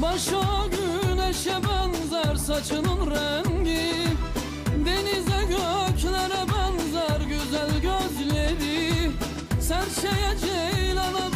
Taşa güneşe benzer saçının rengi. Denize göklere benzer güzel gözleri. Serçeye ceylana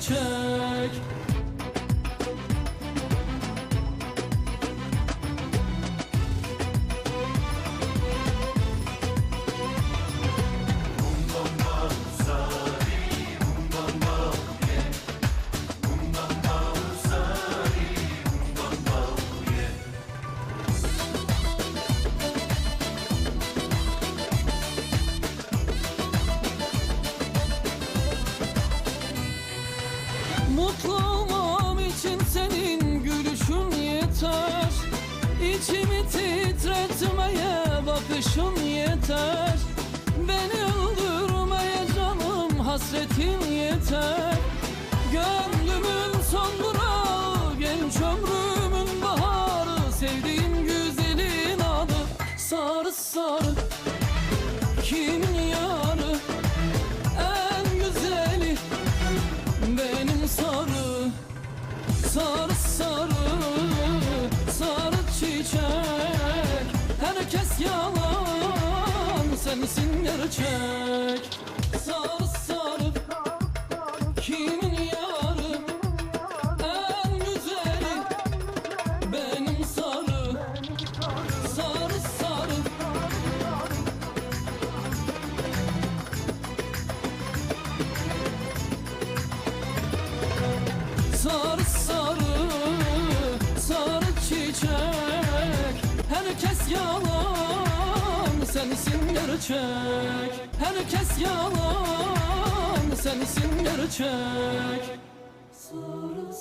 sensin Mutlu olmam için senin gülüşün yeter. İçimi titretmeye bakışın yeter. Beni öldürmeye canım hasretin yeter. Gönlümün son durağı genç ömrümün baharı. Sevdiğim güzelin adı sarı sarı Herkes yalan sensin gerçek? Sarı sarı kimin yarı? En güzeli benim sarı. Sarı sarı Sarı sarı sarı çiçek. Herkes yalan sensin gerçek Herkes yalan. Sensin gerçek. Sarı